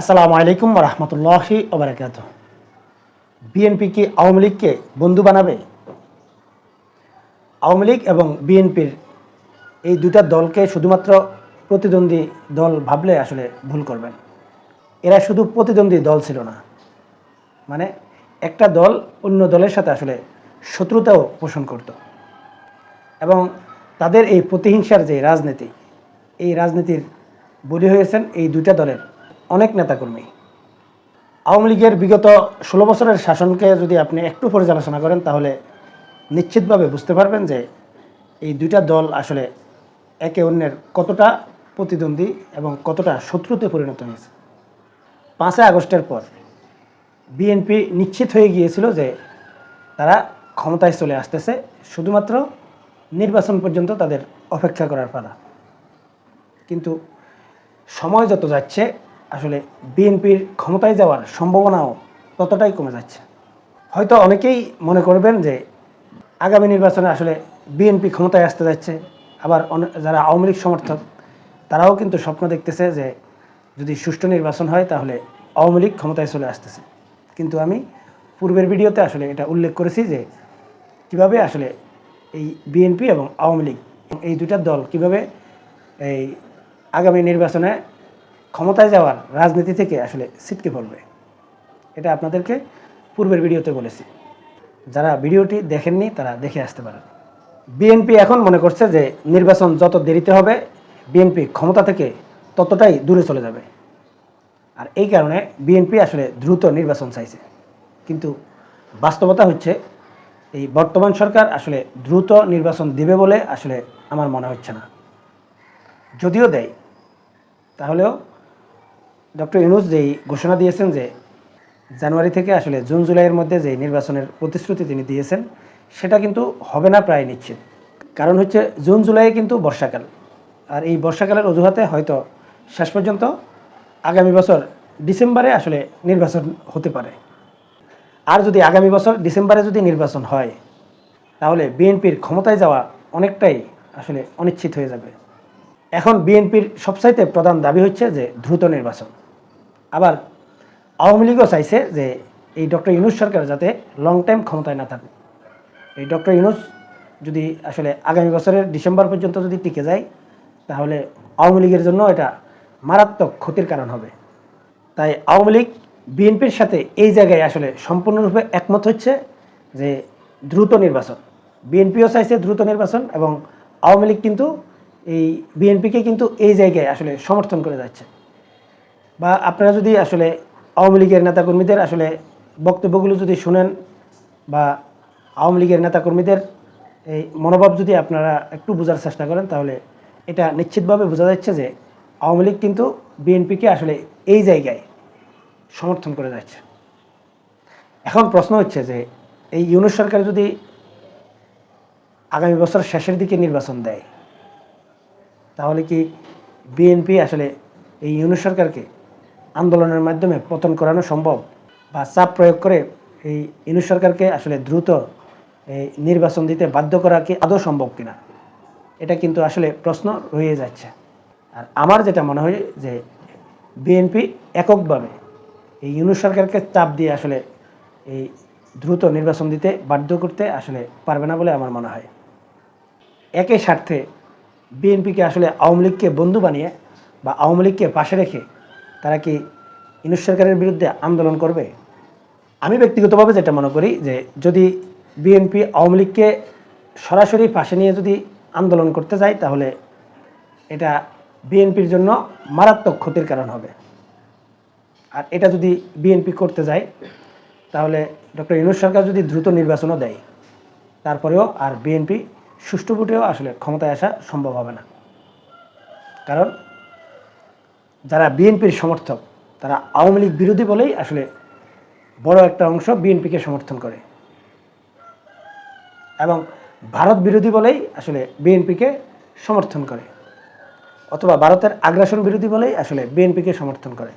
আসসালামু আলাইকুম রহমতুল্লাহি ওবরাকাত বিএনপি কি আওয়ামী লীগকে বন্ধু বানাবে? আওয়ামী লীগ এবং বিএনপির এই দুটা দলকে শুধুমাত্র প্রতিদ্বন্দ্বী দল ভাবলে আসলে ভুল করবেন। এরা শুধু প্রতিদ্বন্দ্বী দল ছিল না। মানে একটা দল অন্য দলের সাথে আসলে শত্রুতাও পোষণ করত। এবং তাদের এই প্রতিহিংসার যে রাজনীতি, এই রাজনীতির বলি হয়েছেন এই দুটা দলের অনেক নেতাকর্মী। আওয়ামী লীগের বিগত ষোলো বছরের শাসনকে যদি আপনি একটু পর্যালোচনা করেন, তাহলে নিশ্চিতভাবে বুঝতে পারবেন যে এই দুইটা দল আসলে একে অন্যের কতটা প্রতিদ্বন্দ্বী এবং কতটা শত্রুতে পরিণত হয়েছে। পাঁচই আগস্টের পর বিএনপি নিশ্চিত হয়ে গিয়েছিল যে তারা ক্ষমতায় চলে আসতেছে, শুধুমাত্র নির্বাচন পর্যন্ত তাদের অপেক্ষা করার পালা। কিন্তু সময় যত যাচ্ছে আসলে বিএনপির ক্ষমতায় যাওয়ার সম্ভাবনাও ততটাই কমে যাচ্ছে। হয়তো অনেকেই মনে করবেন যে আগামী নির্বাচনে আসলে বিএনপি ক্ষমতায় আসতে যাচ্ছে, আবার যারা আওয়ামী লীগ সমর্থক, তারাও কিন্তু স্বপ্ন দেখতেছে যে যদি সুষ্ঠু নির্বাচন হয় তাহলে আওয়ামী লীগ ক্ষমতায় চলে আসতেছে। কিন্তু আমি পূর্বের ভিডিওতে আসলে এটা উল্লেখ করেছি যে কীভাবে আসলে এই বিএনপি এবং আওয়ামী লীগ, এই দুইটা দল কীভাবে এই আগামী নির্বাচনে ক্ষমতায় যাওয়ার রাজনীতি থেকে আসলে ছিটকে পড়বে। এটা আপনাদেরকে পূর্বের ভিডিওতে বলেছি। যারা ভিডিওটি দেখেননি, তারা দেখে আসতে পারেন। বিএনপি এখন মনে করছে যে নির্বাচন যত দেরিতে হবে, বিএনপি ক্ষমতা থেকে ততটাই দূরে চলে যাবে। আর এই কারণে বিএনপি আসলে দ্রুত নির্বাচন চাইছে। কিন্তু বাস্তবতা হচ্ছে, এই বর্তমান সরকার আসলে দ্রুত নির্বাচন দেবে বলে আসলে আমার মনে হচ্ছে না। যদিও দেয়, তাহলেও ডক্টর ইউনুস যেই ঘোষণা দিয়েছেন যে জানুয়ারি থেকে আসলে জুন জুলাইয়ের মধ্যে যে নির্বাচনের প্রতিশ্রুতি তিনি দিয়েছেন, সেটা কিন্তু হবে না প্রায় নিশ্চিত। কারণ হচ্ছে জুন জুলাই কিন্তু বর্ষাকাল। আর এই বর্ষাকালের অজুহাতে হয়তো শেষ পর্যন্ত আগামী বছর ডিসেম্বরে আসলে নির্বাচন হতে পারে। আর যদি আগামী বছর ডিসেম্বরে যদি নির্বাচন হয়, তাহলে বিএনপির ক্ষমতায় যাওয়া অনেকটাই আসলে অনিশ্চিত হয়ে যাবে। এখন বিএনপির সবচাইতে প্রধান দাবি হচ্ছে যে দ্রুত নির্বাচন। আবার আওয়ামী লীগও চাইছে যে এই ডক্টর ইউনুস সরকার যাতে লং টাইম ক্ষমতায় না থাকে এই ডক্টর ইউনুস যদি আসলে আগামী বছরের ডিসেম্বর পর্যন্ত যদি টিকে যায়, তাহলে আওয়ামী লীগের জন্য এটা মারাত্মক ক্ষতির কারণ হবে। তাই আওয়ামী লীগ, বিএনপির সাথে এই জায়গায় আসলে সম্পূর্ণরূপে একমত হচ্ছে যে দ্রুত নির্বাচন। বিএনপিও চাইছে দ্রুত নির্বাচন এবং আওয়ামী লীগ কিন্তু এই, বিএনপিকে কিন্তু এই জায়গায় আসলে সমর্থন করে যাচ্ছে। বা আপনারা যদি আসলে আওয়ামী লীগের নেতাকর্মীদের আসলে বক্তব্যগুলো যদি শুনেন বা আওয়ামী লীগের নেতাকর্মীদের এই মনোভাব যদি আপনারা একটু বোঝার চেষ্টা করেন, তাহলে এটা নিশ্চিতভাবে বোঝা যাচ্ছে যে আওয়ামী লীগ কিন্তু বিএনপিকে আসলে এই জায়গায় সমর্থন করে যাচ্ছে। এখন প্রশ্ন হচ্ছে যে এই ইউনুস সরকার যদি আগামী বছর শেষের দিকে নির্বাচন দেয়, তাহলে কি বিএনপি আসলে এই ইউনুস সরকারকে আন্দোলনের মাধ্যমে পতন করানো সম্ভব বা চাপ প্রয়োগ করে এই ইউনুস সরকারকে আসলে দ্রুত এই নির্বাচন দিতে বাধ্য করা কি আদৌ সম্ভব কিনা? এটা কিন্তু আসলে প্রশ্ন রয়ে যাচ্ছে। আর আমার যেটা মনে হয় যে বিএনপি এককভাবে এই ইউনুস সরকারকে চাপ দিয়ে আসলে এই দ্রুত নির্বাচন দিতে বাধ্য করতে আসলে পারবে না বলে আমার মনে হয়। একই স্বার্থে বিএনপিকে আসলে আওয়ামী লীগকে বন্ধু বানিয়ে বা আওয়ামী লীগকে পাশে রেখে তারা কি ইনুস সরকারের বিরুদ্ধে আন্দোলন করবে? আমি ব্যক্তিগতভাবে যেটা মনে করি যে যদি বিএনপি আওয়ামী লীগকে সরাসরি পাশে নিয়ে যদি আন্দোলন করতে যায়, তাহলে এটা বিএনপির জন্য মারাত্মক ক্ষতির কারণ হবে। আর এটা যদি বিএনপি করতে যায়, তাহলে ডক্টর ইনুস সরকার যদি দ্রুত নির্বাচনও দেয়, তারপরেও আর বিএনপি সুষ্ঠু ভোটেও আসলে ক্ষমতায় আসা সম্ভব হবে না। কারণ যারা বিএনপির সমর্থক, তারা আওয়ামী লীগ বিরোধী বলেই আসলে বড় একটা অংশ বিএনপিকে সমর্থন করে। এবং ভারত বিরোধী বলেই আসলে বিএনপিকে সমর্থন করে। অথবা ভারতের আগ্রাসন বিরোধী বলেই আসলে বিএনপিকে সমর্থন করে।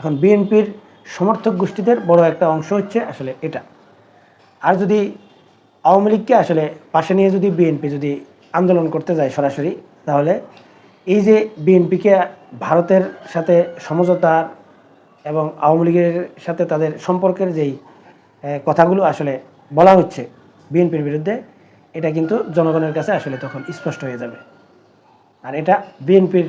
এখন বিএনপির সমর্থক গোষ্ঠীদের বড় একটা অংশ হচ্ছে আসলে এটা। আর যদি আওয়ামী লীগকে আসলে পাশে নিয়ে যদি বিএনপি যদি আন্দোলন করতে যায় সরাসরি, তাহলে এই যে বিএনপিকে ভারতের সাথে সমঝোতার এবং আওয়ামী লীগের সাথে তাদের সম্পর্কের যেই কথাগুলো আসলে বলা হচ্ছে বিএনপির বিরুদ্ধে, এটা কিন্তু জনগণের কাছে আসলে তখন স্পষ্ট হয়ে যাবে। আর এটা বিএনপির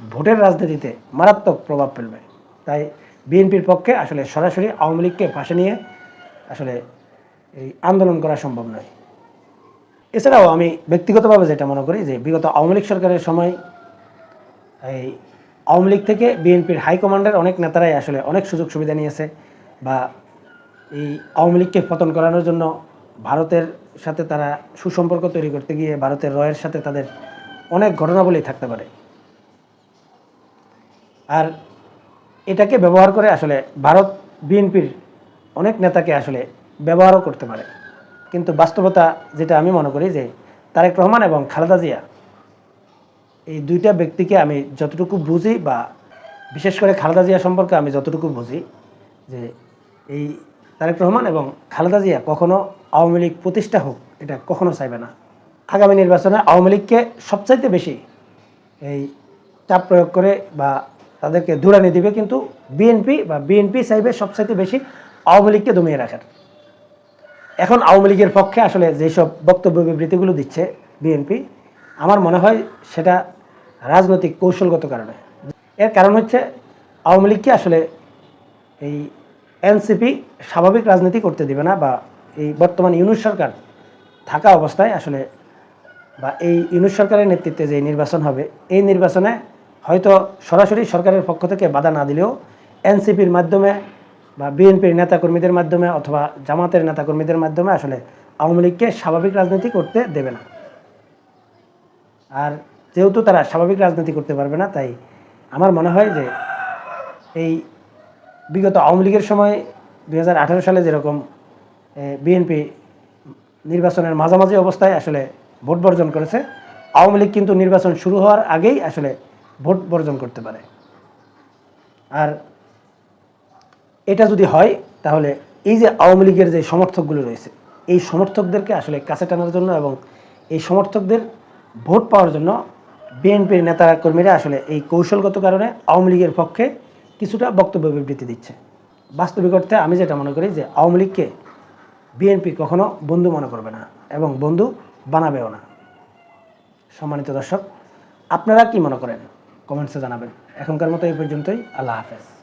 ভোটের রাজনীতিতে মারাত্মক প্রভাব ফেলবে। তাই বিএনপির পক্ষে আসলে সরাসরি আওয়ামী লীগকে পাশে নিয়ে আসলে এই আন্দোলন করা সম্ভব নয়। এছাড়াও আমি ব্যক্তিগতভাবে যেটা মনে করি যে বিগত আওয়ামী লীগ সরকারের সময় এই আওয়ামী লীগ থেকে বিএনপির হাইকমান্ডের অনেক নেতারাই আসলে অনেক সুযোগ সুবিধা নিয়েছে বা এই আওয়ামী লীগকে পতন করানোর জন্য ভারতের সাথে তারা সুসম্পর্ক তৈরি করতে গিয়ে ভারতের রয়ের সাথে তাদের অনেক ঘটনাবলী থাকতে পারে। আর এটাকে ব্যবহার করে আসলে ভারত বিএনপির অনেক নেতাকে আসলে ব্যবহারও করতে পারে। কিন্তু বাস্তবতা যেটা আমি মনে করি যে তারেক রহমান এবং খালেদা জিয়া এই দুইটা ব্যক্তিকে আমি যতটুকু বুঝি বা বিশেষ করে খালেদা জিয়া সম্পর্কে আমি যতটুকু বুঝি যে এই তারেক রহমান এবং খালেদা জিয়া কখনো আওয়ামী লীগ প্রতিষ্ঠা হোক, এটা কখনো চাইবে না। আগামী নির্বাচনে আওয়ামী লীগকে সবচাইতে বেশি এই চাপ প্রয়োগ করে বা তাদেরকে দূরানি দিবে, কিন্তু বিএনপি বা বিএনপি চাইবে সবচাইতে বেশি আওয়ামী লীগকে দমিয়ে রাখার। এখন আওয়ামী লীগের পক্ষে আসলে যেসব বক্তব্য বিবৃতিগুলো দিচ্ছে বিএনপি, আমার মনে হয় সেটা রাজনৈতিক কৌশলগত কারণে। এর কারণ হচ্ছে আওয়ামী লীগকে আসলে এই এনসিপি স্বাভাবিক রাজনীতি করতে দিবে না বা এই বর্তমান ইউনুস সরকার থাকা অবস্থায় আসলে বা এই ইউনুস সরকারের নেতৃত্বে যে নির্বাচন হবে, এই নির্বাচনে হয়তো সরাসরি সরকারের পক্ষ থেকে বাধা না দিলেও এনসিপির মাধ্যমে বা বিএনপির নেতাকর্মীদের মাধ্যমে অথবা জামাতের নেতাকর্মীদের মাধ্যমে আসলে আওয়ামী লীগকে স্বাভাবিক রাজনীতি করতে দেবে না। আর যেহেতু তারা স্বাভাবিক রাজনীতি করতে পারবে না, তাই আমার মনে হয় যে এই বিগত আওয়ামী লীগের সময় দু হাজার আঠারো সালে যেরকম বিএনপি নির্বাচনের মাঝামাঝি অবস্থায় আসলে ভোট বর্জন করেছে, আওয়ামী লীগ কিন্তু নির্বাচন শুরু হওয়ার আগেই আসলে ভোট বর্জন করতে পারে। আর এটা যদি হয়, তাহলে এই যে আওয়ামী লীগের যে সমর্থকগুলো রয়েছে, এই সমর্থকদেরকে আসলে কাছে টানার জন্য এবং এই সমর্থকদের ভোট পাওয়ার জন্য বিএনপির নেতারা কর্মীরা আসলে এই কৌশলগত কারণে আওয়ামী লীগের পক্ষে কিছুটা বক্তব্য বিবৃতি দিচ্ছে। বাস্তবিক অর্থে আমি যেটা মনে করি যে আওয়ামী লীগকে বিএনপি কখনো বন্ধু মনে করবে না এবং বন্ধু বানাবেও না। সম্মানিত দর্শক, আপনারা কি মনে করেন? কমেন্টসে জানাবেন। এখনকার মতো এই পর্যন্তই, আল্লাহ হাফেজ।